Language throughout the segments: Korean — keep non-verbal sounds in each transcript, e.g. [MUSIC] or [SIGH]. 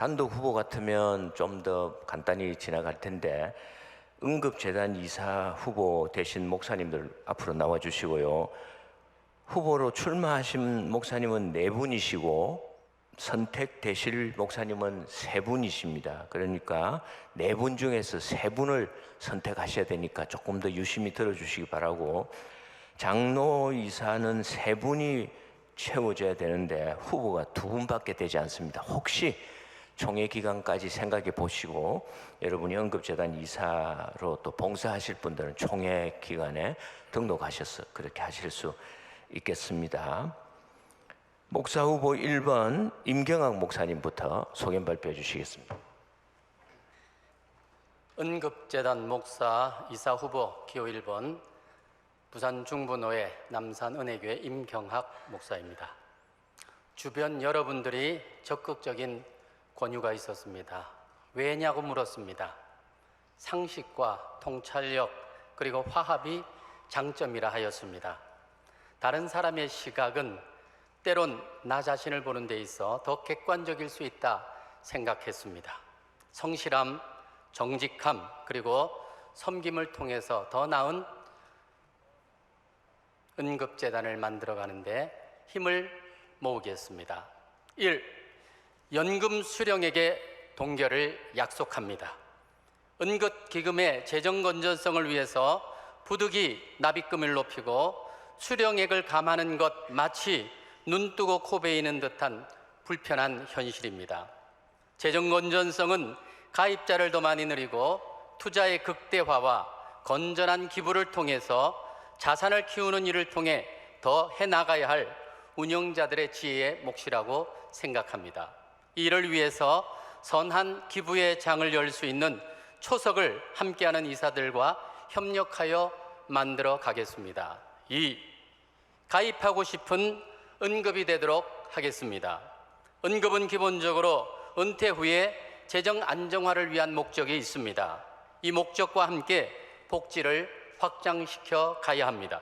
단독 후보 같으면 좀 더 간단히 지나갈 텐데 응급재단 이사 후보 되신 목사님들 앞으로 나와 주시고요. 후보로 출마하신 목사님은 네 분이시고 선택되실 목사님은 세 분이십니다. 그러니까 네 분 중에서 세 분을 선택하셔야 되니까 조금 더 유심히 들어주시기 바라고 장로 이사는 세 분이 채워져야 되는데 후보가 두 분밖에 되지 않습니다. 혹시 총회 기간까지 생각해 보시고 여러분이 응급재단 이사로 또 봉사하실 분들은 총회 기간에 등록하셔서 그렇게 하실 수 있겠습니다. 목사 후보 1번 임경학 목사님부터 소견 발표해 주시겠습니다. 은급재단 목사 이사 후보 기호 1번 부산 중부노회 남산은혜교회 임경학 목사입니다. 주변 여러분들이 적극적인 권유가 있었습니다. 왜냐고 물었습니다. 상식과 통찰력 그리고 화합이 장점이라 하였습니다. 다른 사람의 시각은 때론 나 자신을 보는 데 있어 더 객관적일 수 있다 생각했습니다. 성실함, 정직함, 그리고 섬김을 통해서 더 나은 응급재단을 만들어 가는데 힘을 모으겠습니다. 1. 연금 수령에게 동결을 약속합니다. 응급기금의 재정 건전성을 위해서 부득이 납입금을 높이고 수령액을 감하는 것 마치 눈 뜨고 코 베이는 듯한 불편한 현실입니다. 재정 건전성은 가입자를 더 많이 늘리고 투자의 극대화와 건전한 기부를 통해서 자산을 키우는 일을 통해 더 해나가야 할 운영자들의 지혜의 몫이라고 생각합니다. 이를 위해서 선한 기부의 장을 열 수 있는 초석을 함께하는 이사들과 협력하여 만들어 가겠습니다. 2. 가입하고 싶은 은급이 되도록 하겠습니다. 은급은 기본적으로 은퇴 후에 재정 안정화를 위한 목적이 있습니다. 이 목적과 함께 복지를 확장시켜 가야 합니다.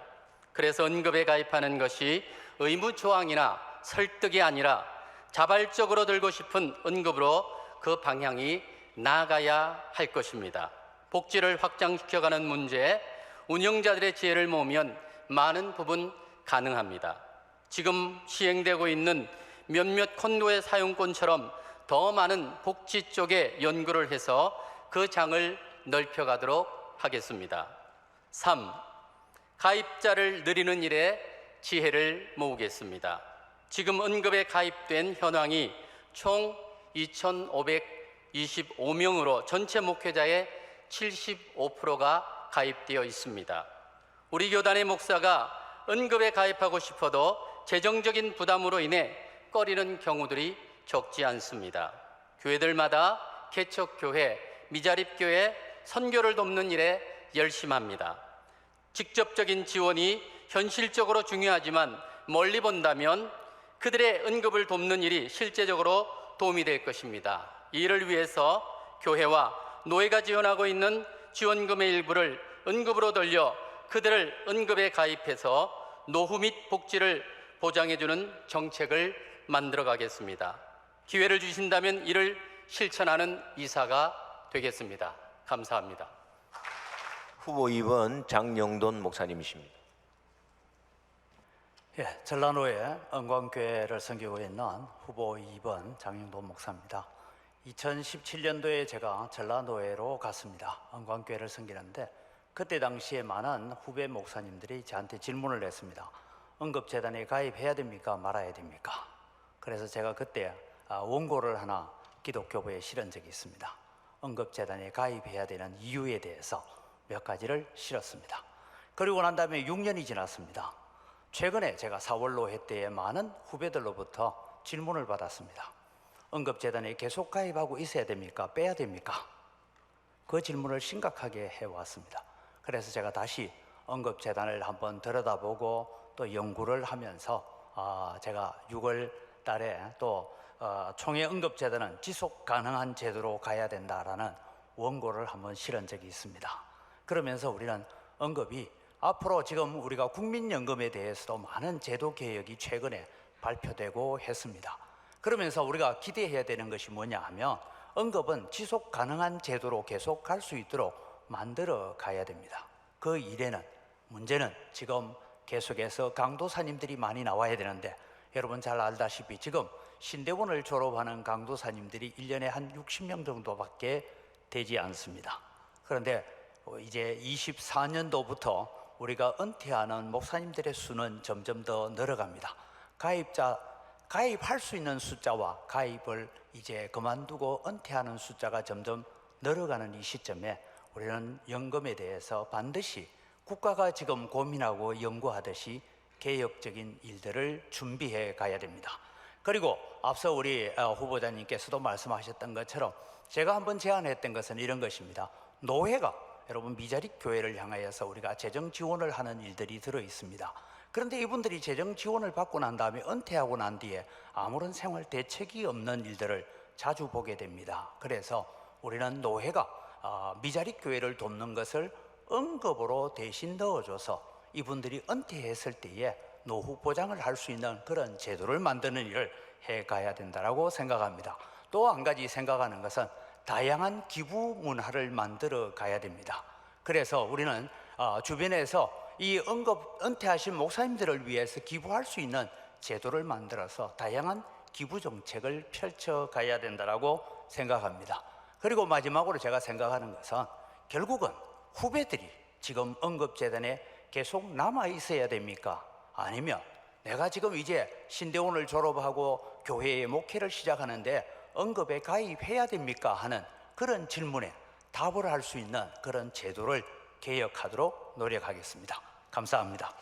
그래서 은급에 가입하는 것이 의무 조항이나 설득이 아니라 자발적으로 들고 싶은 은급으로 그 방향이 나아가야 할 것입니다. 복지를 확장시켜가는 문제, 운영자들의 지혜를 모으면 많은 부분 가능합니다. 지금 시행되고 있는 몇몇 콘도의 사용권처럼 더 많은 복지 쪽에 연구를 해서 그 장을 넓혀가도록 하겠습니다. 3. 가입자를 늘리는 일에 지혜를 모으겠습니다. 지금 응급에 가입된 현황이 총 2,525명으로 전체 목회자의 75%가 가입되어 있습니다. 우리 교단의 목사가 응급에 가입하고 싶어도 재정적인 부담으로 인해 꺼리는 경우들이 적지 않습니다. 교회들마다 개척교회, 미자립교회, 선교를 돕는 일에 열심합니다. 직접적인 지원이 현실적으로 중요하지만 멀리 본다면 그들의 응급을 돕는 일이 실제적으로 도움이 될 것입니다. 이를 위해서 교회와 노예가 지원하고 있는 지원금의 일부를 응급으로 돌려 그들을 응급에 가입해서 노후 및 복지를 보장해주는 정책을 만들어 가겠습니다. 기회를 주신다면 이를 실천하는 이사가 되겠습니다. 감사합니다. 후보 2번 장영돈 목사님이십니다. 예, 전라도에 은광교회를 섬기고 있는 후보 2번 장영돈 목사입니다. 2017년도에 제가 전라도회로 갔습니다. 은광교회를 섬기는데 그때 당시에 많은 후배 목사님들이 저한테 질문을 했습니다. 응급재단에 가입해야 됩니까? 말아야 됩니까? 그래서 제가 그때 아, 원고를 하나 기독교부에 실은 적이 있습니다. 응급재단에 가입해야 되는 이유에 대해서 몇 가지를 실었습니다. 그리고 난 다음에 6년이 지났습니다. 최근에 제가 4월 노회 때에 많은 후배들로부터 질문을 받았습니다. 응급재단에 계속 가입하고 있어야 됩니까? 빼야 됩니까? 그 질문을 심각하게 해왔습니다. 그래서 제가 다시 응급재단을 한번 들여다보고 또 연구를 하면서 아, 제가 6월 달에 또 어, 총회 응급재단은 지속 가능한 제도로 가야 된다라는 원고를 한번 실은 적이 있습니다. 그러면서 우리는 응급이 앞으로 지금 우리가 국민연금에 대해서도 많은 제도 개혁이 최근에 발표되고 했습니다. 그러면서 우리가 기대해야 되는 것이 뭐냐 하면 언급은 지속 가능한 제도로 계속 갈 수 있도록 만들어 가야 됩니다. 그 일에는 문제는 지금 계속해서 강도사님들이 많이 나와야 되는데 여러분 잘 알다시피 지금 신대원을 졸업하는 강도사님들이 일년에 한 60명 정도밖에 되지 않습니다. 그런데 어, 이제 24년도부터 우리가 은퇴하는 목사님들의 수는 점점 더 늘어갑니다. 가입자 가입할 수 있는 숫자와 가입을 이제 그만두고 은퇴하는 숫자가 점점 늘어가는 이 시점에 우리는 연금에 대해서 반드시 국가가 지금 고민하고 연구하듯이 개혁적인 일들을 준비해 가야 됩니다. 그리고 앞서 우리 어, 후보자님께서도 말씀하셨던 것처럼 제가 한번 제안했던 것은 이런 것입니다. 노회가 여러분 미자립 교회를 향하여서 우리가 재정 지원을 하는 일들이 들어 있습니다. 그런데 이분들이 재정 지원을 받고 난 다음에 은퇴하고 난 뒤에 아무런 생활 대책이 없는 일들을 자주 보게 됩니다. 그래서 우리는 노회가 아, 미자립 교회를 돕는 것을 응급으로 대신 넣어줘서 이분들이 은퇴했을 때에 노후 보장을 할 수 있는 그런 제도를 만드는 일을 해 가야 된다라고 생각합니다. 또 한 가지 생각하는 것은 다양한 기부 문화를 만들어 가야 됩니다. 그래서 우리는 어, 주변에서 이 응급 은퇴하신 목사님들을 위해서 기부할 수 있는 제도를 만들어서 다양한 기부 정책을 펼쳐 가야 된다라고 생각합니다. 그리고 마지막으로 제가 생각하는 것은 결국은 후배들이 지금 응급재단에 계속 남아 있어야 됩니까? 아니면 내가 지금 이제 신대원을 졸업하고 교회의 목회를 시작하는데 응급에 가입해야 됩니까? 하는 그런 질문에 답을 할 수 있는 그런 제도를 개혁하도록 노력하겠습니다. 감사합니다.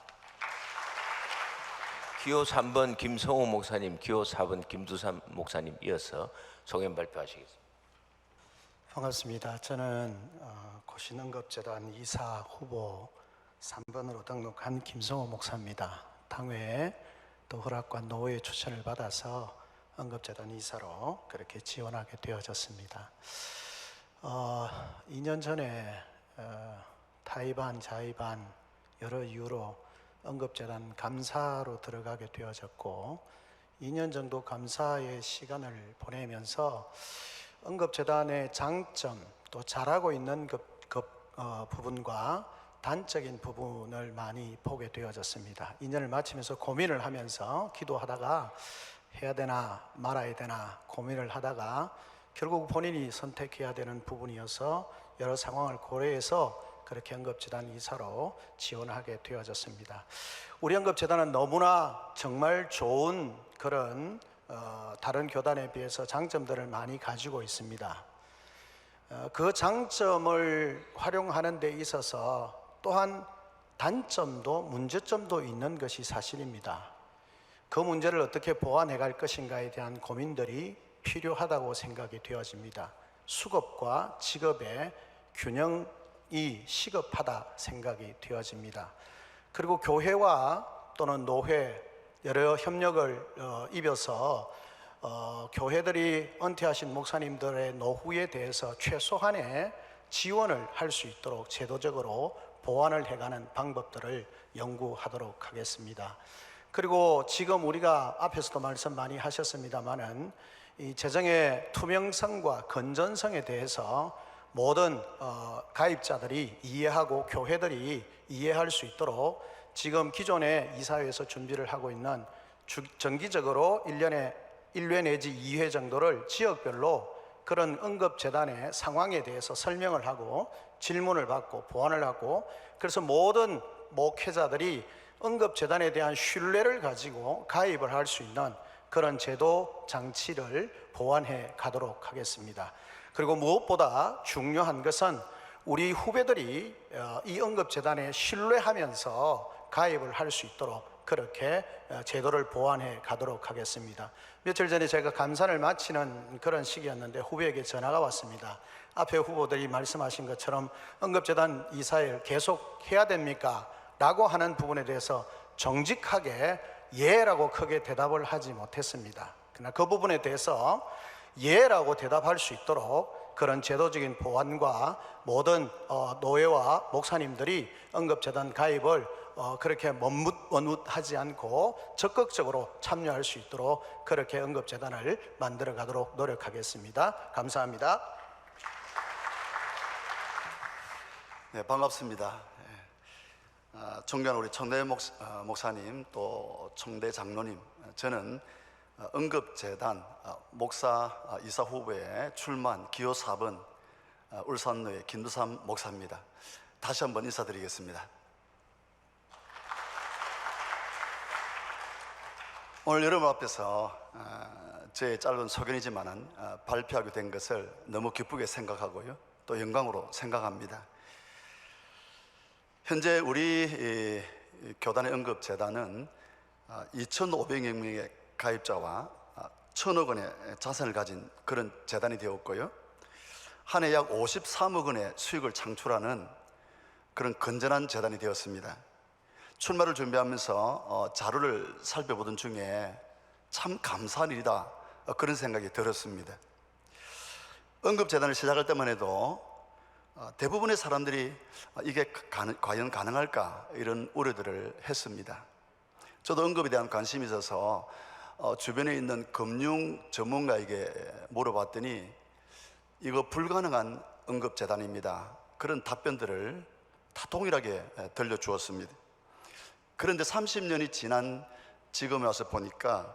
기호 3번 김성호 목사님, 기호 4번 김두삼 목사님 이어서 소견 발표하시겠습니다. 반갑습니다. 저는 어, 고신응급재단 이사 후보 3번으로 등록한 김성호 목사입니다. 당회에 또 허락과 노회 추천을 받아서 응급재단 이사로 그렇게 지원하게 되어졌습니다. 어, 2년 전에 어, 타이반, 자이반 여러 이유로 응급재단 감사로 들어가게 되어졌고 2년 정도 감사의 시간을 보내면서 응급재단의 장점 또 잘하고 있는 급, 급, 어, 부분과 단적인 부분을 많이 보게 되어졌습니다. 2년을 마치면서 고민을 하면서 기도하다가 해야 되나 말아야 되나 고민을 하다가 결국 본인이 선택해야 되는 부분이어서 여러 상황을 고려해서 그렇게 응급재단 이사로 지원하게 되어졌습니다. 우리 응급재단은 너무나 정말 좋은 그런 어, 다른 교단에 비해서 장점들을 많이 가지고 있습니다. 어, 그 장점을 활용하는 데 있어서 또한 단점도 문제점도 있는 것이 사실입니다. 그 문제를 어떻게 보완해 갈 것인가에 대한 고민들이 필요하다고 생각이 되어집니다. 수급과 직업의 균형이 시급하다 생각이 되어집니다. 그리고 교회와 또는 노회 여러 협력을 어, 입어서 어, 교회들이 은퇴하신 목사님들의 노후에 대해서 최소한의 지원을 할 수 있도록 제도적으로 보완을 해가는 방법들을 연구하도록 하겠습니다. 그리고 지금 우리가 앞에서도 말씀 많이 하셨습니다만은 이 재정의 투명성과 건전성에 대해서 모든 어, 가입자들이 이해하고 교회들이 이해할 수 있도록 지금 기존의 이사회에서 준비를 하고 있는 주, 정기적으로 1년에 1회 내지 2회 정도를 지역별로 그런 응급재단의 상황에 대해서 설명을 하고 질문을 받고 보완을 하고 그래서 모든 목회자들이 응급재단에 대한 신뢰를 가지고 가입을 할 수 있는 그런 제도 장치를 보완해 가도록 하겠습니다. 그리고 무엇보다 중요한 것은 우리 후배들이 어, 이 응급재단에 신뢰하면서 가입을 할 수 있도록 그렇게 어, 제도를 보완해 가도록 하겠습니다. 며칠 전에 제가 감사를 마치는 그런 시기였는데 후배에게 전화가 왔습니다. 앞에 후보들이 말씀하신 것처럼 응급재단 이사를 계속 해야 됩니까? 라고 하는 부분에 대해서 정직하게 예라고 크게 대답을 하지 못했습니다. 그러나 그 부분에 대해서 예라고 대답할 수 있도록 그런 제도적인 보완과 모든 어, 노예와 목사님들이 응급재단 가입을 어, 그렇게 머뭇머뭇하지 않고 적극적으로 참여할 수 있도록 그렇게 응급재단을 만들어 가도록 노력하겠습니다. 감사합니다. 네, 반갑습니다. 예. 아, 존경하는 우리 청대 목, 어, 목사 님 또 청대 장로님, 저는 어, 응급재단 어, 목사 어, 이사 후보에 출마한 기호 4번 어, 울산노회 김두삼 목사입니다. 다시 한번 인사드리겠습니다. 오늘 여러분 앞에서 어, 제 짧은 소견이지만은 어, 발표하게 된 것을 너무 기쁘게 생각하고요, 또 영광으로 생각합니다. 현재 우리 교단의 응급재단은 2,500여 명의 가입자와 1,000억 원의 자산을 가진 그런 재단이 되었고요. 한 해 약 53억 원의 수익을 창출하는 그런 건전한 재단이 되었습니다. 출마를 준비하면서 어, 자료를 살펴보던 중에 참 감사한 일이다 어, 그런 생각이 들었습니다. 응급재단을 시작할 때만 해도 어, 대부분의 사람들이 어, 이게 과연 가능할까 이런 우려들을 했습니다. 저도 응급에 대한 관심이 있어서 어, 주변에 있는 금융 전문가에게 물어봤더니 이거 불가능한 응급 재단입니다. 그런 답변들을 다 동일하게 에, 들려주었습니다. 그런데 30년이 지난 지금에 와서 보니까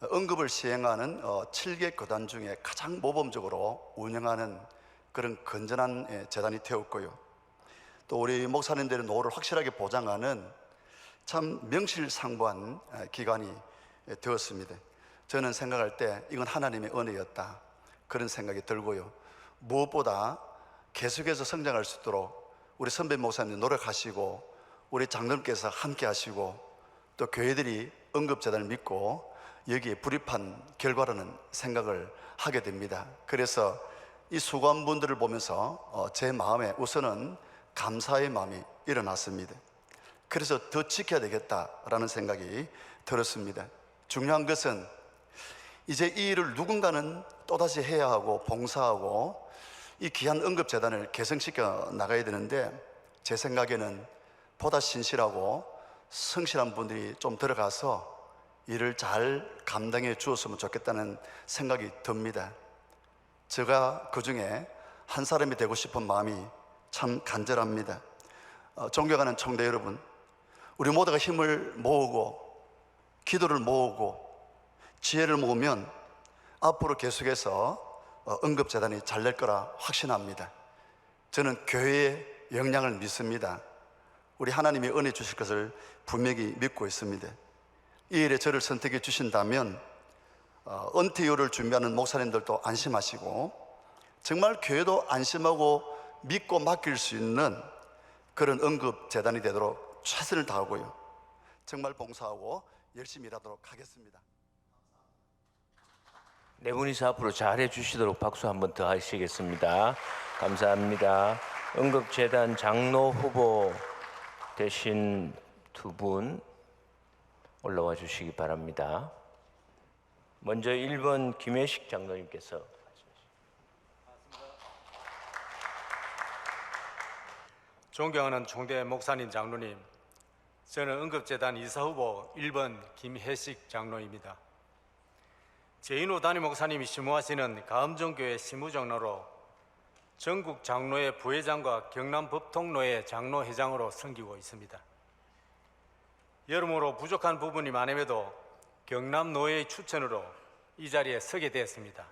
어, 응급을 시행하는 7개 교단 중에 가장 모범적으로 운영하는 그런 건전한 예, 재단이 되었고요. 또 우리 목사님들의 노를 확실하게 보장하는 참 명실상부한 에, 기관이 예, 되었습니다. 저는 생각할 때 이건 하나님의 은혜였다. 그런 생각이 들고요. 무엇보다 계속해서 성장할 수 있도록 우리 선배 목사님 노력하시고 우리 장로님께서 함께 하시고 또 교회들이 응급재단을 믿고 여기에 불입한 결과라는 생각을 하게 됩니다. 그래서 이 수고한 분들을 보면서 어, 제 마음에 우선은 감사의 마음이 일어났습니다. 그래서 더 지켜야 되겠다라는 생각이 들었습니다. 중요한 것은 이제 이 일을 누군가는 또다시 해야 하고 봉사하고 이 귀한 응급재단을 개성시켜 나가야 되는데 제 생각에는 보다 신실하고 성실한 분들이 좀 들어가서 일을 잘 감당해 주었으면 좋겠다는 생각이 듭니다. 제가 그 중에 한 사람이 되고 싶은 마음이 참 간절합니다. 어, 존경하는 청대 여러분, 우리 모두가 힘을 모으고 기도를 모으고 지혜를 모으면 앞으로 계속해서 어, 응급재단이 잘 될 거라 확신합니다. 저는 교회의 역량을 믿습니다. 우리 하나님이 은혜 주실 것을 분명히 믿고 있습니다. 이 일에 저를 선택해 주신다면 어, 은퇴요를 준비하는 목사님들도 안심하시고 정말 교회도 안심하고 믿고 맡길 수 있는 그런 응급재단이 되도록 최선을 다하고요. 정말 봉사하고 열심히 일하도록 하겠습니다. 네 분이서 앞으로 잘해 주시도록 박수 한 번 더 하시겠습니다. 감사합니다. 응급재단 장로 후보 되신 두 분 올라와 주시기 바랍니다. 먼저 1번 김혜식 장로님께서 존경하는 총대 목사님 장로님, 저는 응급재단 이사 후보 1번 김혜식 장로입니다. 제인호 담임 목사님이 심무하시는 가음정교회 시무장로로 전국 장로회 부회장과 경남 법통로회 장로회장으로 섬기고 있습니다. 여러모로 부족한 부분이 많음에도 경남 노회의 추천으로 이 자리에 서게 되었습니다.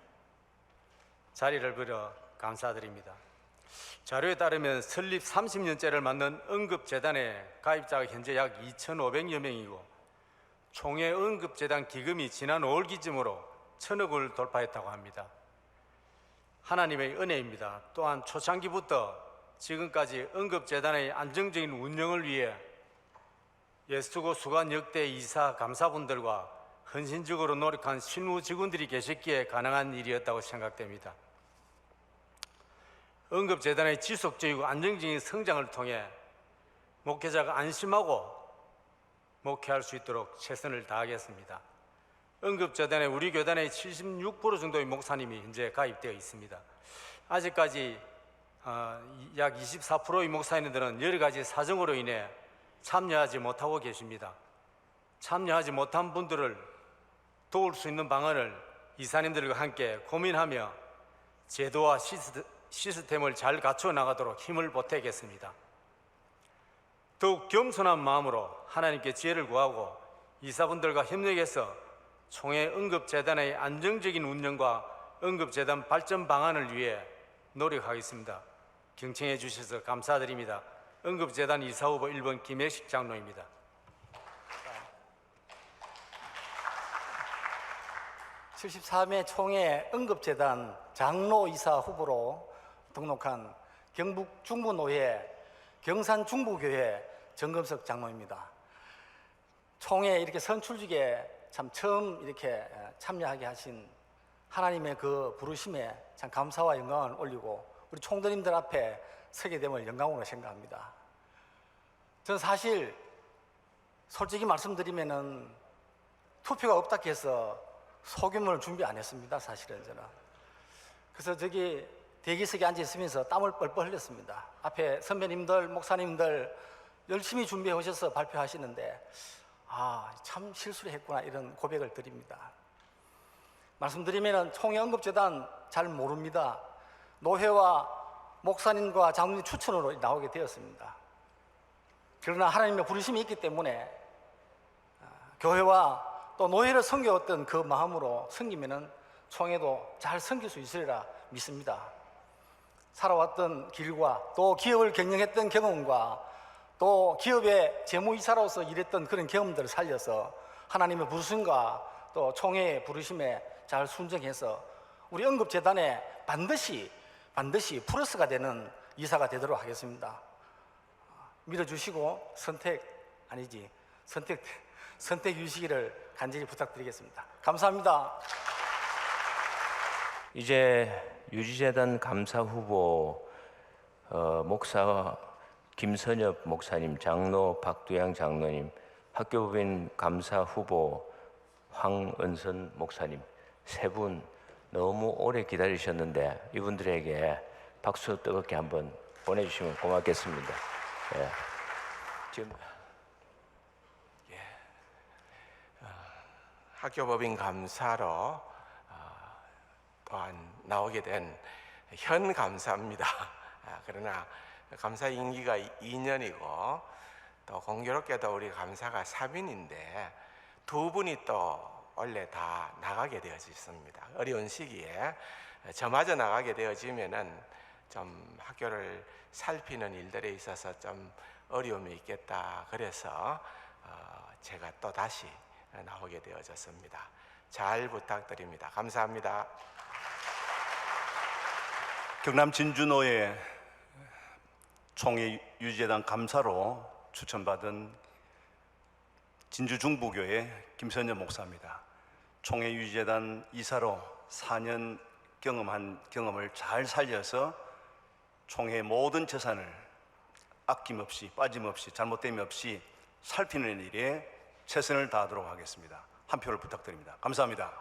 자리를 빌어 감사드립니다. 자료에 따르면 설립 30년째를 맞는 응급재단의 가입자가 현재 약 2,500여 명이고 총회 응급재단 기금이 지난 5월 기점으로 천억을 돌파했다고 합니다. 하나님의 은혜입니다. 또한 초창기부터 지금까지 응급재단의 안정적인 운영을 위해 예수고 수관 역대 이사 감사분들과 헌신적으로 노력한 실무 직원들이 계셨기에 가능한 일이었다고 생각됩니다. 응급재단의 지속적이고 안정적인 성장을 통해 목회자가 안심하고 목회할 수 있도록 최선을 다하겠습니다. 응급재단에 우리 교단의 76% 정도의 목사님이 현재 가입되어 있습니다. 아직까지 어, 약 24%의 목사님들은 여러 가지 사정으로 인해 참여하지 못하고 계십니다. 참여하지 못한 분들을 도울 수 있는 방안을 이사님들과 함께 고민하며 제도와 시스템, 시스템을 잘 갖춰 나가도록 힘을 보태겠습니다. 더욱 겸손한 마음으로 하나님께 지혜를 구하고 이사분들과 협력해서 총회 응급재단의 안정적인 운영과 응급재단 발전 방안을 위해 노력하겠습니다. 경청해 주셔서 감사드립니다. 응급재단 이사후보 1번 김혜식 장로입니다. (73회) 총회 응급재단 장로이사 후보로 등록한 경북 중부노회 경산 중부교회 정금석 장로입니다. 총회 이렇게 선출직에 참 처음 이렇게 참여하게 하신 하나님의 그 부르심에 참 감사와 영광을 올리고 우리 총도님들 앞에 서게 됨을 영광으로 생각합니다. 저는 사실 솔직히 말씀드리면은 투표가 없다 해서 소규모를 준비 안 했습니다. 사실은 저는. 그래서 저기 대기석에 앉아 있으면서 땀을 뻘뻘 흘렸습니다. 앞에 선배님들, 목사님들 열심히 준비해 오셔서 발표하시는데 아, 참 실수를 했구나 이런 고백을 드립니다. 말씀드리면 총회 언급재단 잘 모릅니다. 노회와 목사님과 장로님 추천으로 나오게 되었습니다. 그러나 하나님의 부르심이 있기 때문에 아, 교회와 또 노회를 섬겨왔던 그 마음으로 섬기면은 총회도 잘 섬길 수 있으리라 믿습니다. 살아왔던 길과 또 기업을 경영했던 경험과 또 기업의 재무이사로서 일했던 그런 경험들을 살려서 하나님의 부르심과 또 총회의 부르심에 잘 순종해서 우리 언급재단에 반드시 반드시 플러스가 되는 이사가 되도록 하겠습니다. 믿어주시고 선택 아니지 선택 선택 주시기를 간절히 부탁드리겠습니다. 감사합니다. 이제 유지재단 감사 후보 어, 목사 김선엽 목사님, 장로 박두양 장로님, 학교법인 감사 후보 황은선 목사님 세 분 너무 오래 기다리셨는데 이분들에게 박수 뜨겁게 한번 보내주시면 고맙겠습니다. 예. 지금 학교법인 감사로 어, 또한 나오게 된 현 감사입니다. [LAUGHS] 아, 그러나 감사 임기가 2년이고 또 공교롭게도 우리 감사가 3인인데 두 분이 또 원래 다 나가게 되어졌습니다. 어려운 시기에 저마저 나가게 되어지면은 좀 학교를 살피는 일들에 있어서 좀 어려움이 있겠다. 그래서 어, 제가 또 다시 나오게 되어졌습니다. 잘 부탁드립니다. 감사합니다. 경남 진주노회 총회 유지재단 감사로 추천받은 진주 중부교회 김선엽 목사입니다. 총회 유지재단 이사로 4년 경험한 경험을 잘 살려서 총회 모든 재산을 아낌없이 빠짐없이 잘못됨이 없이 살피는 일에 최선을 다하도록 하겠습니다. 한 표를 부탁드립니다. 감사합니다.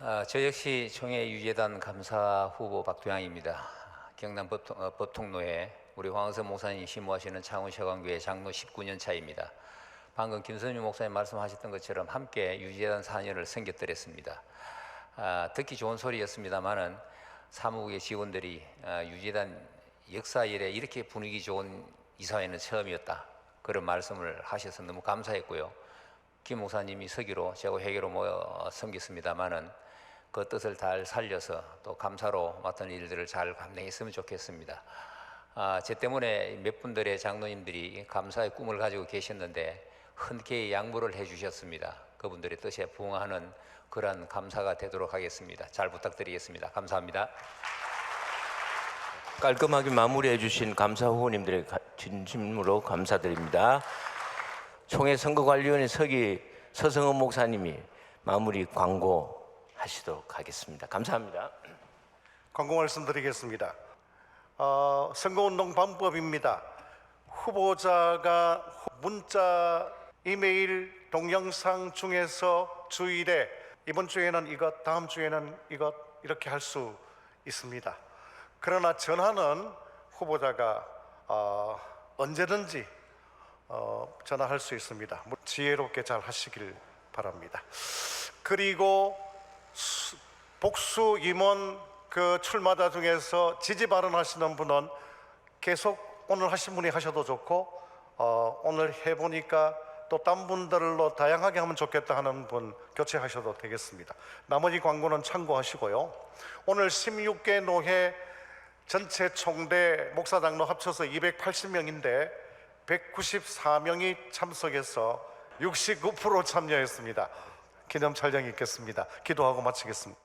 아, 저 역시 총회 유재단 감사 후보 박두양입니다. 경남 법통, 어, 법통노회 우리 황은선 목사님 심무하시는 창원셔강교회 장로 19년 차입니다. 방금 김선유 목사님 말씀하셨던 것처럼 함께 유재단 4년을 섬겼더랬습니다. 아, 듣기 좋은 소리였습니다만은 사무국의 직원들이 아, 유재단 역사 이래 이렇게 분위기 좋은 이사회는 처음이었다. 그런 말씀을 하셔서 너무 감사했고요. 김 목사님이 서기로 제가 회계로 모여 섬겼습니다마는 그 뜻을 잘 살려서 또 감사로 맡은 일들을 잘 감당했으면 좋겠습니다. 아, 제 때문에 몇 분들의 장로님들이 감사의 꿈을 가지고 계셨는데 흔쾌히 양보를 해주셨습니다. 그분들의 뜻에 부응하는 그러한 감사가 되도록 하겠습니다. 잘 부탁드리겠습니다. 감사합니다. 깔끔하게 마무리해 주신 감사 후보님들의 가- 진심으로 감사드립니다. 총회 선거관리위원회 서기 서성은 목사님이 마무리 광고 하시도록 하겠습니다. 감사합니다. 광고 말씀드리겠습니다. 어, 선거운동 방법입니다. 후보자가 문자, 이메일, 동영상 중에서 주일에 이번 주에는 이것, 다음 주에는 이것 이렇게 할 수 있습니다. 그러나 전화는 후보자가 어, 언제든지 어, 전화할 수 있습니다. 지혜롭게 잘 하시길 바랍니다. 그리고 수- 복수 임원 그 출마자 중에서 지지 발언하시는 분은 계속 오늘 하신 분이 하셔도 좋고 어, 오늘 해보니까 또 딴 분들로 다양하게 하면 좋겠다 하는 분 교체하셔도 되겠습니다. 나머지 광고는 참고하시고요. 오늘 16개 노회 전체 총대 목사 장로 합쳐서 280명인데 194명이 참석해서 69% 참여했습니다. 기념 촬영이 있겠습니다. 기도하고 마치겠습니다.